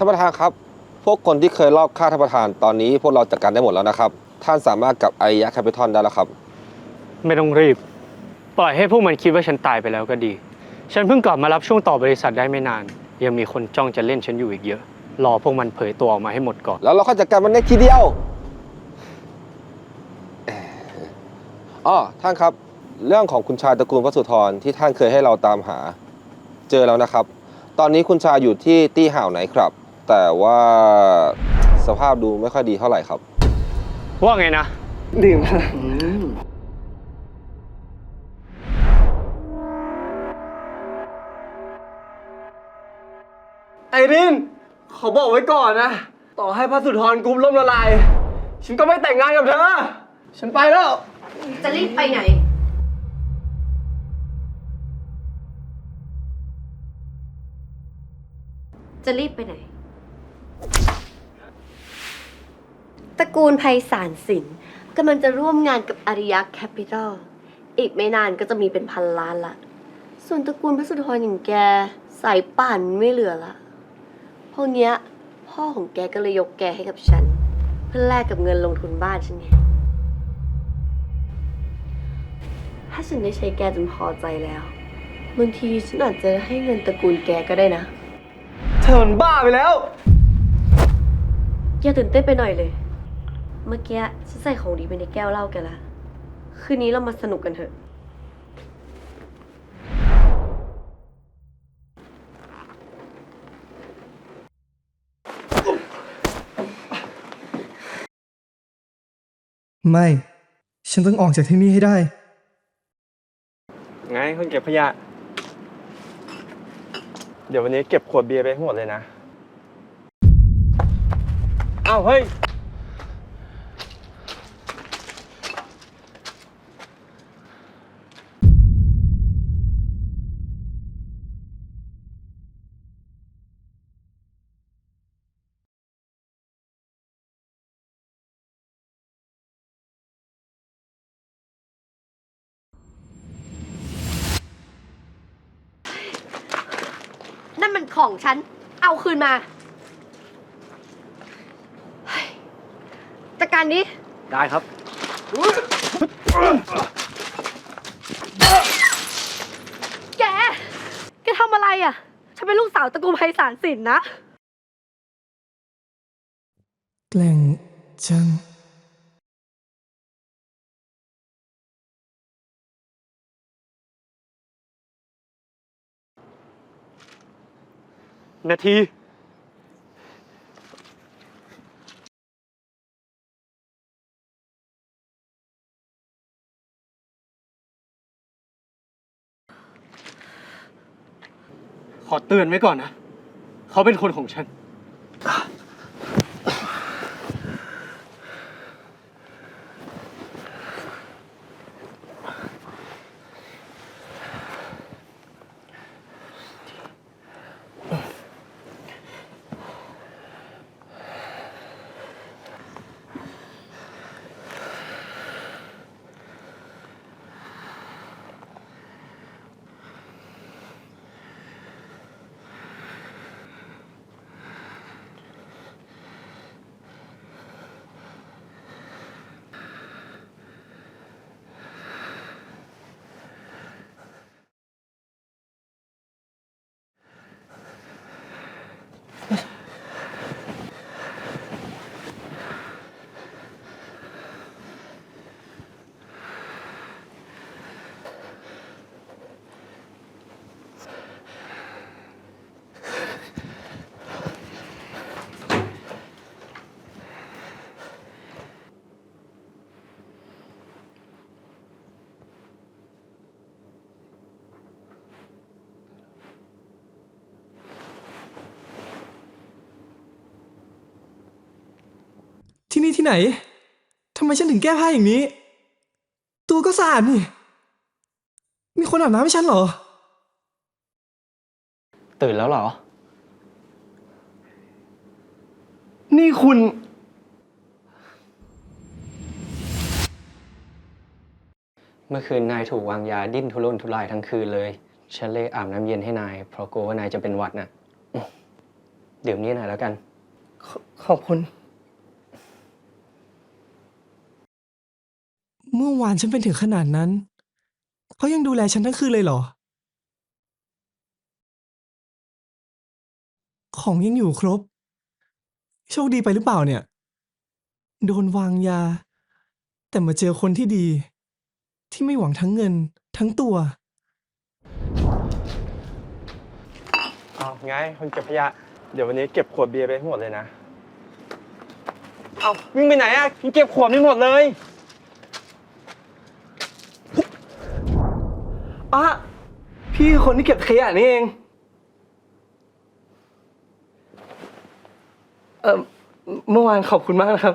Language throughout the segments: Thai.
ท่านประธานครับ พวกคนที่เคยลอบฆ่าท่านประธานตอนนี้พวกเราจัดการได้หมดแล้วนะครับ ท่านสามารถกลับไอยะแคปิทอลได้แล้วครับ ไม่ต้องรีบ ปล่อยให้พวกมันคิดว่าฉันตายไปแล้วก็ดี ฉันเพิ่งกลับมารับช่วงต่อบริษัทได้ไม่นาน ยังมีคนจ้องจะเล่นฉันอยู่อีกเยอะ รอพวกมันเผยตัวออกมาให้หมดก่อน แล้วเราค่อยจัดการมันได้ทีเดียวเอ่ออ๋อท่านครับ เรื่องของคุณชายตระกูลพระสุธรที่ท่านเคยให้เราตามหา เจอแล้วนะครับ ตอนนี้คุณชายอยู่ที่ตี้ห่าวไหนครับ แต่ว่าสภาพดูไม่ค่อยดีเท่าไหร่ครับ ว่าไงนะ ดื่มไอรินขอบอกไว้ก่อนนะ ต่อให้พระสุธรกรุ๊ปล่มละลาย ฉันก็ไม่แต่งงานกับเธอ ฉันไปแล้ว จะรีบไปไหน จะรีบไปไหน ตระกูลไพศาลสินกำลังจะร่วมงานกับอาริยะแคปิตอล อีกไม่นานก็จะมีเป็นพันล้านละ ส่วนตระกูลพระสุธรอย่างแกสายป่านไม่เหลือละ พวกเนี้ยพ่อของแกก็เลยยกแกให้กับฉัน เพื่อแลกกับเงินลงทุนบ้านฉันไงถ้าฉันได้ใช้แกจนพอใจแล้วบางทีฉันอาจจะให้เงินตระกูลแกก็ได้นะ เธอมันบ้าไปแล้ว อย่าตื่นเต้นไปหน่อยเลย เมื่อกี้ฉันใส่ของดีไปในแก้วเหล้าแกันละ คืนนี้เรามาสนุกกันเถอะ ไม่ ฉันต้องออกจากที่นี่ให้ได้ ไงคนเก็บขยะ เดี๋ยววันนี้เก็บขวดเบียร์ไปให้หมดเลยนะ อ้าวเฮ้ย นั่นมันของฉัน เอาคืนมาเฮ้ย จัดการนี้ได้ครับ แก แกทำอะไรอะ ฉันเป็นลูกสาวตระกูลไพศาลสินนะ แกล้งจังนาที ขอเตือนไว้ก่อนนะ เขาเป็นคนของฉัน นี่ที่ไหน ทำไมฉันถึงแก้ผ้าอย่างนี้ ตัวก็สะอาดนี่ มีคนอาบน้ำให้ฉันเหรอ ตื่นแล้วเหรอ นี่คุณ เมื่อคืนนายถูกวางยาดิ้นทุรนทุรายทั้งคืนเลย ฉันเลยอาบน้ำเย็นให้นาย เพราะกลัวว่านายจะเป็นหวัดน่ะ ดื่มนี้หน่อยแล้วกันขขอบคุณ เมื่อวานฉันเป็นถึงขนาดนั้น เขายังดูแลฉันทั้งคืนเลยเหรอ ของยังอยู่ครบ โชคดีไปหรือเปล่าเนี่ย โดนวางยา แต่มาเจอคนที่ดี ที่ไม่หวังทั้งเงิน ทั้งตัวเอาไงคนเก็บขยะ เดี๋ยววันนี้เก็บขวดเบียร์ไปให้หมดเลยนะ เอาวิ่งไปไหนอะเก็บขวดไม่หมดเลย อะพี่คนที่เก็บขยะนี่เอง เออเมื่อวานขอบคุณมากนะครับ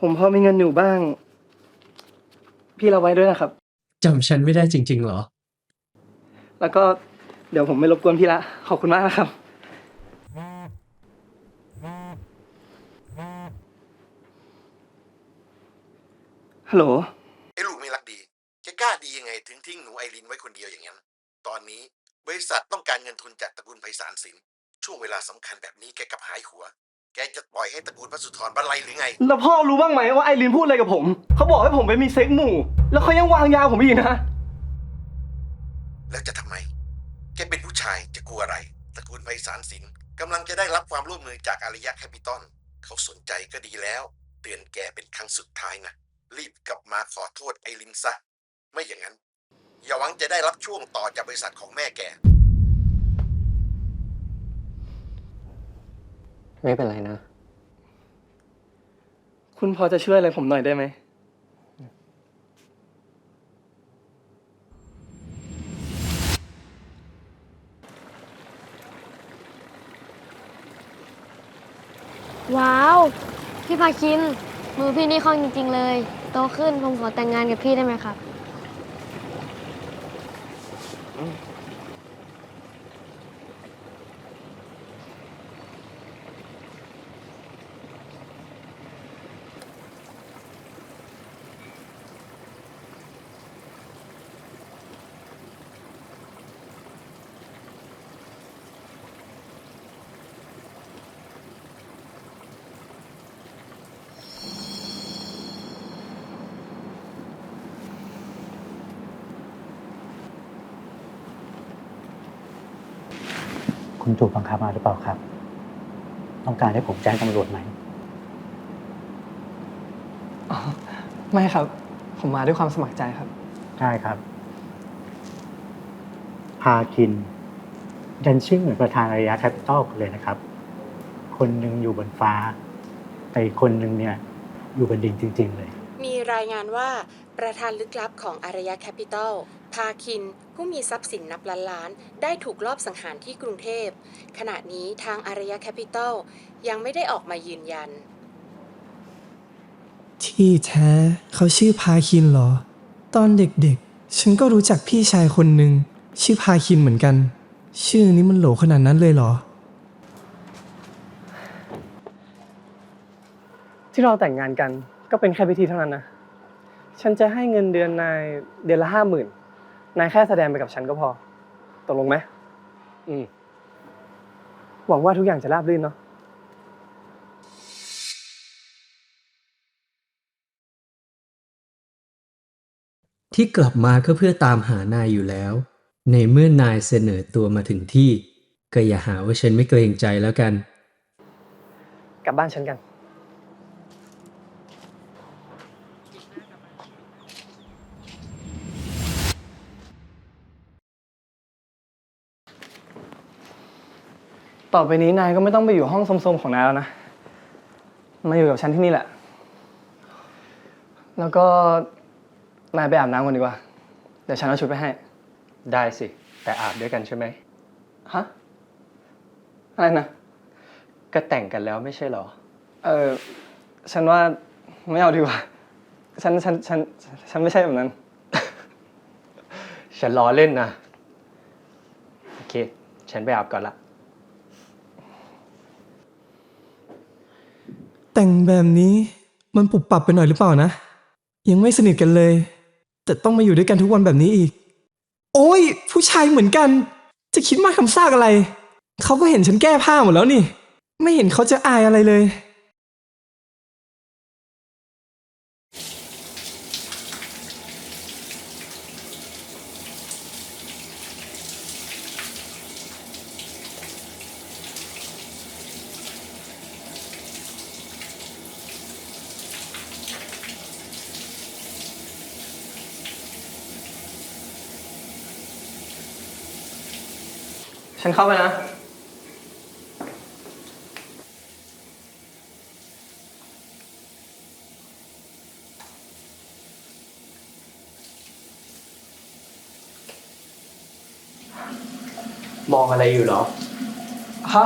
ผมพอมีเงินอยู่บ้าง พี่เราไว้ด้วยนะครับ จำฉันไม่ได้จริง ๆ เหรอ แล้วก็เดี๋ยวผมไม่รบกวนพี่ละ ขอบคุณมากนะครับ ฮัลโหล ทิ้งหนูไอรินไว้คนเดียวอย่างนั้น ตอนนี้บริษัทต้องการเงินทุนจากตระกูลไพศาลสิน ช่วงเวลาสำคัญแบบนี้แกกลับหายหัว แกจะปล่อยให้ตระกูลพระสุธรบรรลัยหรือไง แล้วพ่อรู้บ้างไหมว่าไอรินพูดอะไรกับผม เขาบอกให้ผมไปมีเซ็กหมู่ แล้วเขายังวางยาผมอีกนะ แล้วจะทำไม แกเป็นผู้ชายจะกลัวอะไร ตระกูลไพศาลสินกำลังจะได้รับความร่วมมือจากอารยะแคปิตอลเขาสนใจก็ดีแล้ว เตือนแกเป็นครั้งสุดท้ายนะ รีบกลับมาขอโทษไอรินซะ ไม่อย่างนั้น อย่าหวังจะได้รับช่วงต่อจากบริษัทของแม่แก ไม่เป็นไรนะ คุณพอจะช่วยอะไรผมหน่อยได้ไหม ว้าว พี่พาคิน มือพี่นี่คล่องจริง ๆ เลย โตขึ้นผมขอแต่งงานกับพี่ได้ไหมครับ Oh. คุณถูกบังคับมาหรือเปล่าครับ ต้องการให้ผมแจ้งตำรวจไหม อ๋อไม่ครับ ผมมาด้วยความสมัครใจครับ ใช่ครับ พาคิน ยันชื่อเหมือนประธานอารยะแคปิตอลเลยนะครับ คนหนึ่งอยู่บนฟ้า แต่อีกคนหนึ่งเนี่ย อยู่บนดินจริง ๆ เลย มีรายงานว่าประธานลึกลับของอารยะแคปิตอล พาคิน ผู้มีทรัพย์สินนับล้านล้าน ได้ถูกลอบสังหารที่กรุงเทพ ขณะนี้ทางอารยะแคปิตอลยังไม่ได้ออกมายืนยัน ที่แท้เขาชื่อพาคินเหรอ ตอนเด็กๆ ฉันก็รู้จักพี่ชายคนหนึ่งชื่อพาคินเหมือนกัน ชื่อนี้มันโหลขนาดนั้นเลยเหรอ ที่เราแต่งงานกันก็เป็นแค่พิธีเท่านั้นนะ ฉันจะให้เงินเดือนนายเดือนละห้าหมื่น นายแค่แสดงไปกับฉันก็พอ ตกลงไหม อืม หวังว่าทุกอย่างจะราบรื่นเนาะ ที่กลับมาก็เพื่อตามหานายอยู่แล้ว ในเมื่อนายเสนอตัวมาถึงที่ ก็อย่าหาว่าฉันไม่เกรงใจแล้วกัน กลับบ้านฉันกัน ต่อไปนี้นายก็ไม่ต้องไปอยู่ห้องสมๆของนายแล้วนะ มาอยู่กับฉันที่นี่แหละ แล้วก็นายไปอาบน้ำก่อนดีกว่า เดี๋ยวฉันเอาชุดไปให้ ได้สิ แต่อาบด้วยกันใช่ไหม ฮะ อะไรนะ ก็แต่งกันแล้วไม่ใช่เหรอ เออ ฉันว่าไม่เอาดีกว่า ฉัน ฉัน ฉัน ฉันไม่ใช่แบบนั้น ฉันล้อเล่นนะ โอเค ฉันไปอาบก่อนละ แต่งแบบนี้มันปุบปับไปหน่อยหรือเปล่านะ ยังไม่สนิทกันเลย แต่ต้องมาอยู่ด้วยกันทุกวันแบบนี้อีก โอ้ย ผู้ชายเหมือนกัน จะคิดมากคำซากอะไร เขาก็เห็นฉันแก้ผ้าหมดแล้วนี่ ไม่เห็นเขาจะอายอะไรเลย ฉันเข้าไปนะ มองอะไรอยู่เหรอ ฮะ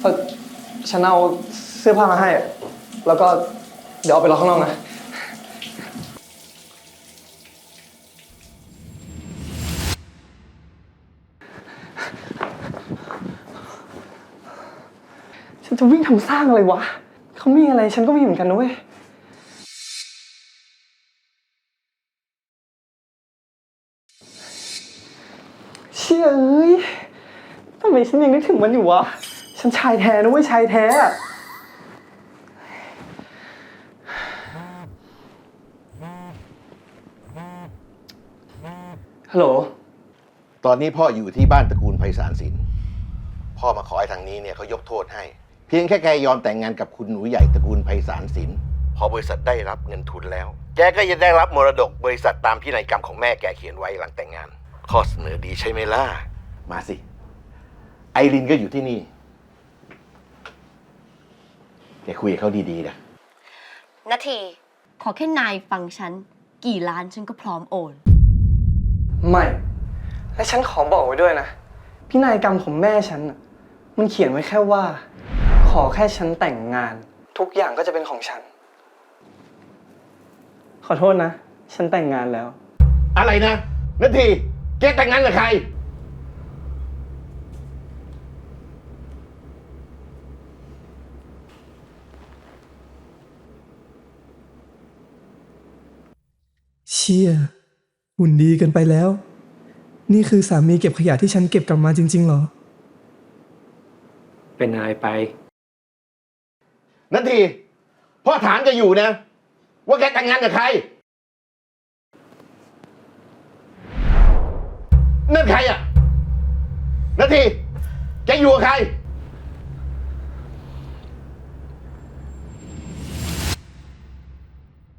เออฉันเอาเสื้อผ้ามาให้ แล้วก็เดี๋ยวเอาไปรอข้างนอกนะ ฉันจะวิ่ง ทำสร้างอะไรวะ เขามีอะไรฉันก็มีเหมือนกันนะเว้ย เชี่ยเอ้ยทำไมฉันยังนึกถึงมันอยู่วะ ฉันชายแท้นะเว้ยชายแท้อะฮัลโหล ตอนนี้พ่ออยู่ที่บ้านตระกูลไพศาลสิน พ่อมาขอให้ทางนี้เนี่ยเขายกโทษให้ เพียงแค่แกยอมแต่งงานกับคุณหนูใหญ่ตระกูลไพศาลสินพอบริษัทได้รับเงินทุนแล้ว แกก็จะได้รับมรดกบริษัทตามพินัยกรรมของแม่แกเขียนไว้หลังแต่งงาน ข้อเสนอดีใช่ไหมล่ะ มาสิ ไอรินก็อยู่ที่นี่ แกคุยกับเขาดีๆนะ นาที ขอแค่นายฟังฉัน กี่ล้านฉันก็พร้อมโอน ไม่ และฉันขอบอกไว้ด้วยนะ พินัยกรรมของแม่ฉันน่ะมันเขียนไว้แค่ว่า ขอแค่ฉันแต่งงาน ทุกอย่างก็จะเป็นของฉัน ขอโทษนะ ฉันแต่งงานแล้ว อะไรนะนาทีแกแต่งงานกับใคร เชี่ยหุ่นดีเกันไปแล้ว นี่คือสามีเก็บขยะที่ฉันเก็บกลับมาจริงๆเหรอ เป็นอะไรไป นาทีพ่อถามจะอยู่นะ ว่าแกแต่งงานกับใคร นั่นใครอะนาทีแกอยู่กับใคร